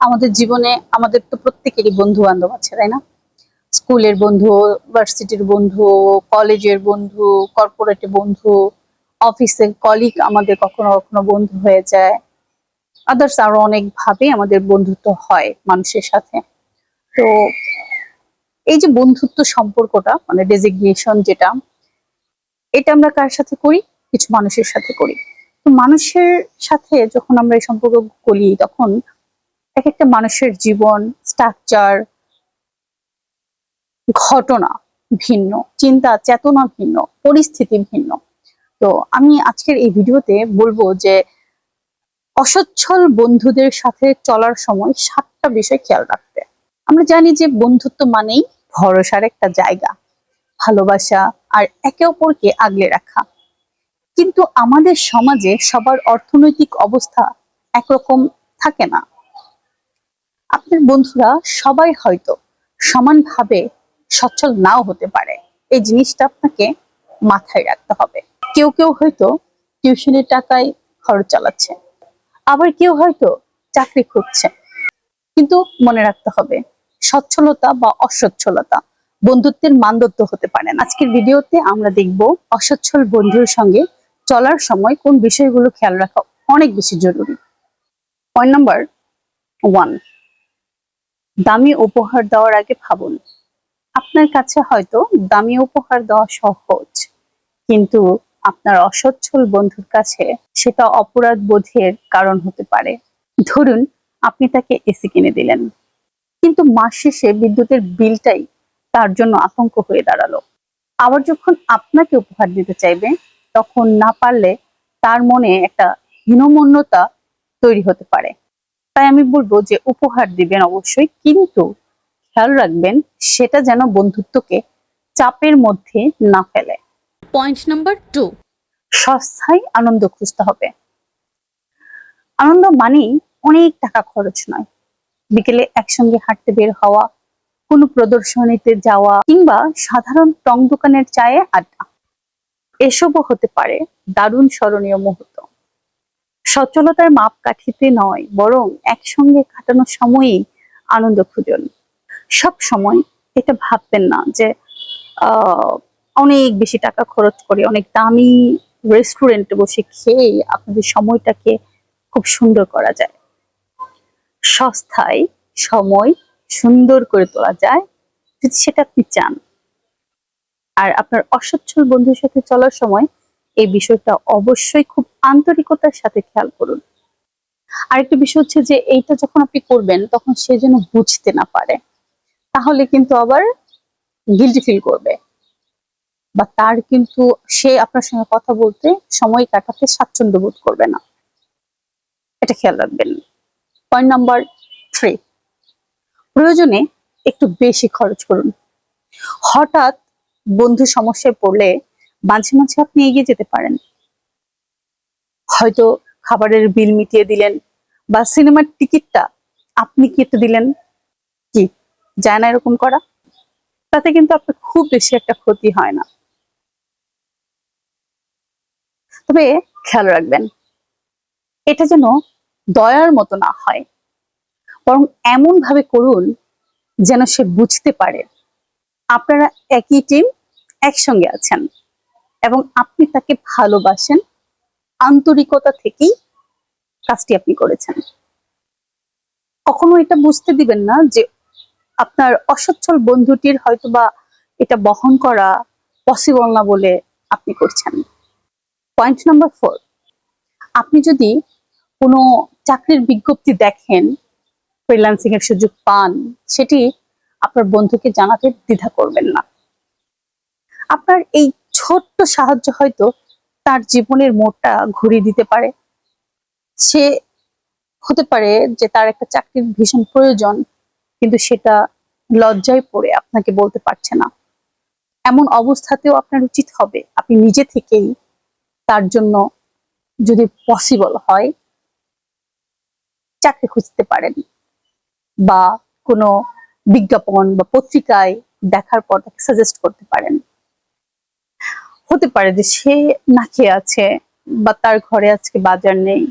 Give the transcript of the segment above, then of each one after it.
আমাদের জীবনে আমাদের তো প্রত্যেকেরই বন্ধু বান্ধব আছে, তাই না? স্কুলের বন্ধু, ভার্সিটির বন্ধু, কলেজের বন্ধু কর্পোরেটের বন্ধু, অফিসের কলিগ আমাদের কখনো কখনো বন্ধু হয়ে যায়। আদার্স আরও অনেক ভাবে আমাদের বন্ধুত্ব হয় মানুষের সাথে। তো এই যে বন্ধুত্ব সম্পর্কটা মানে ডেজিগনেশন যেটা, এটা আমরা কার সাথে করি? কিছু মানুষের সাথে করি। তো মানুষের সাথে যখন আমরা এই সম্পর্ক করি তখন এক একটা মানুষের জীবন স্ট্রাকচার ঘটনা ভিন্ন, চিন্তা, চেতনা ভিন্ন, পরিস্থিতি ভিন্ন। তো আমি আজকের এই ভিডিওতে বলব যে অসচ্ছল বন্ধুদের সাথে চলার সময় সাতটা বিষয় খেয়াল রাখতে। আমরা জানি যে বন্ধুত্ব মানেই ভরসার একটা জায়গা, ভালোবাসা আর একে অপরকে আগলে রাখা। কিন্তু আমাদের সমাজে সবার অর্থনৈতিক অবস্থা একরকম থাকে না। আপনার বন্ধুরা সবাই হয়তো সমানভাবে সচ্ছল নাও হতে পারে। এই জিনিসটা আপনাকে মাথায় রাখতে হবে। কেউ কেউ হয়তো টিউশনের টাকায় খরচ চালাচ্ছে, আবার কেউ হয়তো চাকরি খুঁজছে। কিন্তু মনে রাখতে হবে, সচ্ছলতা বা অসচ্ছলতা বন্ধুত্বের মানদত্ব হতে পারে আজকের ভিডিওতে আমরা দেখব অসচ্ছল বন্ধুর সঙ্গে চলার সময় কোন বিষয়গুলো খেয়াল রাখা অনেক বেশি জরুরি। পয়েন্ট নাম্বার ওয়ান দামি উপহার দেওয়ার আগে ভাবুন। আপনার কাছে হয়তো দামি উপহার দেওয়া সহজ, কিন্তু আপনার অসচ্ছল বন্ধুর কাছে সেটা অপরাধ বোধের কারণ হতে পারে। ধরুন, আপনি তাকে এসি কিনে দিলেন, কিন্তু মাস শেষে বিদ্যুতের বিলটাই তার জন্য আতঙ্ক হয়ে দাঁড়াল। আবার যখন আপনাকে উপহার দিতে চাইবে, তখন না পারলে তার মনে একটা হীনমন্যতা তৈরি হতে পারে। তাই আমি বলব যে উপহার দিবেন অবশ্যই কিন্তু খেয়াল রাখবেন সেটা যেন বন্ধুত্বকে চাপের মধ্যে না ফেলে। পয়েন্ট নাম্বার টু সস্তায় আনন্দ খুঁজতে হবে। আনন্দ মানেই অনেক টাকা খরচ নয়। বিকেলে একসঙ্গে হাঁটতে বের হওয়া কোনো প্রদর্শনীতে যাওয়া কিংবা সাধারণ টং দোকানের চায়ে আড্ডা। এসবও হতে পারে দারুণ স্মরণীয় মুহূর্ত। সচলতার মাপকাঠিতে নয়, বরং একসঙ্গে কাটানো সময়ই আনন্দ খুঁজুন। সব সময় এটা ভাববেন না যে অনেক বেশি টাকা খরচ করে, অনেক দামি রেস্টুরেন্টে বসে খেয়ে আপনাদের সময়টাকে খুব সুন্দর করা যায়। সস্তায় সময় সুন্দর করে তোলা যায় যদি সেটা আপনি চান। আর আপনার অসচ্ছল বন্ধুর সাথে চলার সময় এই বিষয়টা অবশ্যই খুব আন্তরিকতার সাথে খেয়াল করুন। আরেকটা বিষয় হচ্ছে যে, এইটা যখন আপনি করবেন, তখন সে যেন বুঝতে না পারে। তাহলে কিন্তু আবার গিল্টি ফিল করবে। বা তার কিন্তু, সে আপনার সঙ্গে কথা বলতে সময় কাটাতে স্বাচ্ছন্দ্য বোধ করবে না। এটা খেয়াল রাখবেন। পয়েন্ট নাম্বার থ্রি প্রয়োজনে একটু বেশি খরচ করুন। হঠাৎ বন্ধু সমস্যায় পড়লে মাঝে মাঝে আপনি এগিয়ে যেতে পারেন। হয়তো খাবারের বিল মিটিয়ে দিলেন বা সিনেমার টিকিটটা আপনি কেটে দিলেন? কি? যায় না এরকম করা? তাতে কিন্তু আপনার খুব বেশি একটা ক্ষতি হয় না। তবে খেয়াল রাখবেন, এটা যেন দয়ার মতো না হয়, বরং এমন ভাবে করুন যেন সে বুঝতে পারে আপনারা একই টিম একসঙ্গে আছেন। এবং আপনি তাকে ভালোবাসেন। আন্তরিকতা থেকেই কাজটি আপনি করেছেন। কখনো এটা বুঝতে দিবেন না যে আপনার অসচ্ছল বন্ধুটির হয়তোবা এটা বহন করা পসিবল না বলে আপনি করছেন। পয়েন্ট নাম্বার ফোর আপনি যদি কোনো চাকরির বিজ্ঞপ্তি দেখেন ফ্রিল্যান্সিং এর সুযোগ পান, সেটি আপনার বন্ধুকে জানাতে দ্বিধা করবেন না। আপনার এই ছোট্ট সাহায্য হয়তো তার জীবনের মোড়টা ঘুরিয়ে দিতে পারে। সে হতে পারে যে তার একটা চাকরির ভীষণ প্রয়োজন, কিন্তু সেটা লজ্জায় পড়ে আপনাকে বলতে পারছে না। এমন অবস্থাতেও আপনার উচিত হবে, আপনি নিজে থেকেই তার জন্য যদি পসিবল হয় চাকরি খুঁজতে পারেন বা কোনো বিজ্ঞাপন বা পত্রিকায় দেখার পর তাকে সাজেস্ট করতে পারেন। হতে পারে যে সে না খেয়ে আছে বা তার ঘরে আজকে বাজার নেই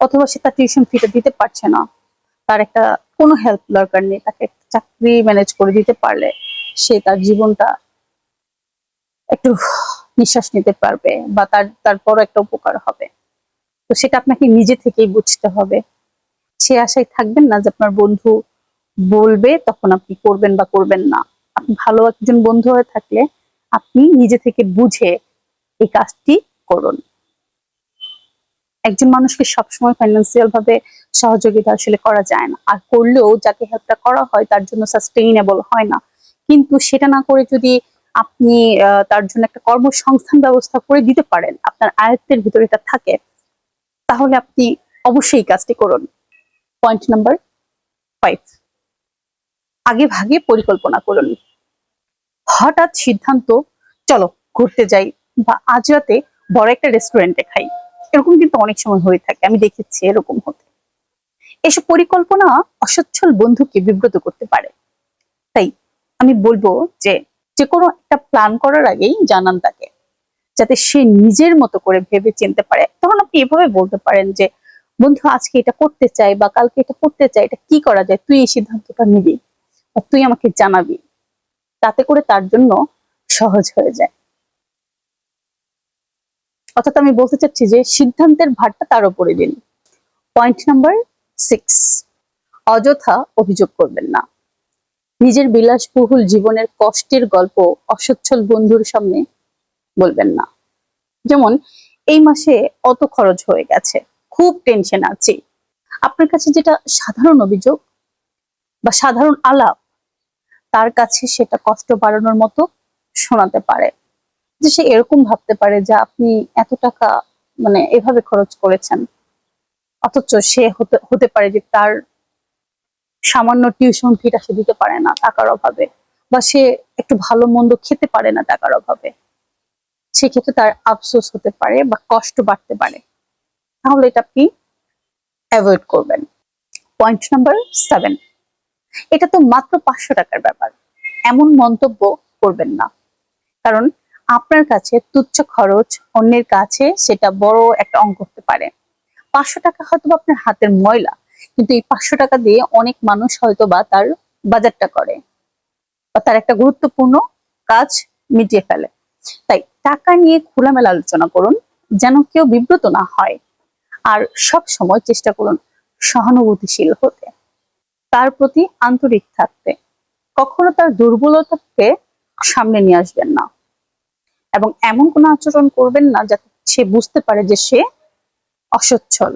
অথবা সে তার টিউশন ফিটা দিতে পারছে না। তার একটা কোনো হেল্প দরকার নেই, তাকে চাকরি ম্যানেজ করে দিতে পারলে সে তার জীবনটা একটু নিঃশ্বাস নিতে পারবে বা তার তারপর একটা উপকার হবে। তো সেটা আপনাকে নিজে থেকেই বুঝতে হবে। সে আশায় থাকবেন না যে আপনার বন্ধু বলবে তখন আপনি করবেন বা করবেন না। আপনি ভালো একজন বন্ধু হয়ে থাকলে আপনি নিজে থেকে বুঝে এই কাজটি করুন। একজন মানুষকে সবসময় ফাইন্যান্সিয়াল ভাবে সহযোগিতা আসলে করা যায় না। আর করলেও যাকে হেল্পটা করা হয় তার জন্য সাস্টেইনেবল হয় না। কিন্তু সেটা না করে যদি আপনি তার জন্য একটা কর্মসংস্থান ব্যবস্থা করে দিতে পারেন, আপনার আয়ত্তের ভিতরে এটা থাকে, তাহলে আপনি অবশ্যই কাজটি করুন। পয়েন্ট নাম্বার ফাইভ আগে ভাগে পরিকল্পনা করুন। হঠাৎ সিদ্ধান্ত, চলো ঘুরতে যাই বা আজ রাতে বড় একটা রেস্টুরেন্টে খাই। এরকম কিন্তু অনেক সময় হয়ে থাকে, আমি দেখেছি এরকম হতে। এসব পরিকল্পনা অসচ্ছল বন্ধুকে বিব্রত করতে পারে। তাই আমি বলব যে যে কোনো একটা প্ল্যান করার আগেই জানান তাকে। যাতে সে নিজের মতো করে ভেবে চিনতে পারে। তখন আপনি এভাবে বলতে পারেন যে, বন্ধু, আজকে এটা করতে চাই বা কালকে এটা করতে চাই, এটা কি করা যায়? তুই এই সিদ্ধান্তটা নিবি বা তুই আমাকে জানাবি। তাতে করে তার জন্য সহজ হয়ে যায়। অর্থাৎ আমি বলতে চাচ্ছি যে সিদ্ধান্তের ভারটা তার উপরে দিন। পয়েন্ট নাম্বার সিক্স অযথা অভিযোগ করবেন না। নিজের বিলাসবহুল জীবনের কষ্টের গল্প অসচ্ছল বন্ধুর সামনে বলবেন না। যেমন, এই মাসে অত খরচ হয়ে গেছে, খুব টেনশন আছে। আপনার কাছে যেটা সাধারণ অভিযোগ বা সাধারণ আলাপ তার কাছে সেটা কষ্ট বাড়ানোর মতো শোনাতে পারে। যে সে এরকম ভাবতে পারে যে আপনি এত টাকা মানে এভাবে খরচ করেছেন। অথচ সে হতে পারে যে তার সামান্য টিউশন ফিটা সে দিতে পারে না টাকার অভাবে বা সে একটু ভালো মন্দ খেতে পারে না টাকার অভাবে। সেক্ষেত্রে তার আফসোস হতে পারে বা কষ্ট বাড়তে পারে। তাহলে এটা আপনি অ্যাভয়েড করবেন। পয়েন্ট নাম্বার সেভেন এটা তো মাত্র পাঁচশো টাকার ব্যাপার। এমন মন্তব্য করবেন না। কারণ আপনার কাছে তুচ্ছ খরচ অন্যের কাছে সেটা বড় একটা অঙ্ক হতে পারে। পাঁচশো টাকা হয়তো আপনার হাতের ময়লা, কিন্তু এই পাঁচশো টাকা দিয়ে অনেক মানুষ হয়তো বা তার বাজারটা করে বা তার একটা গুরুত্বপূর্ণ কাজ মিটিয়ে ফেলে। তাই টাকা নিয়ে খোলামেলা আলোচনা করুন, যেন কেউ বিব্রত না হয়। আর সব সময় চেষ্টা করুন সহানুভূতিশীল হতে। তার প্রতি আন্তরিক থাকতে। কখনো তার দুর্বলতাকে সামনে নিয়ে আসবেন না। এবং এমন কোনো আচরণ করবেন না যাতে সে বুঝতে পারে যে সে অসচ্ছল।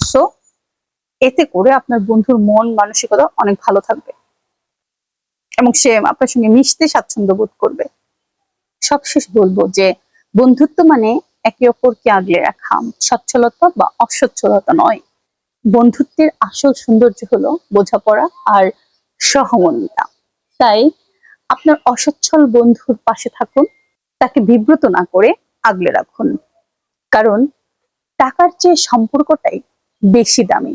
সো এতে করে আপনার বন্ধুর মন মানসিকতা অনেক ভালো থাকবে। এবং সে আপনার সঙ্গে মিশতে স্বাচ্ছন্দ্য বোধ করবে। সবশেষ বলব যে, বন্ধুত্ব মানে একে অপরকে আগলে রাখা। সচ্ছলতা বা অসচ্ছলতা নয়। বন্ধুত্বের আসল সৌন্দর্য হলো বোঝাপড়া আর সহমর্মিতা। তাই আপনার অসচ্ছল বন্ধুর পাশে থাকুন, তাকে বিব্রত না করে আগলে রাখুন। কারণ টাকার চেয়ে সম্পর্কটাই বেশি দামি।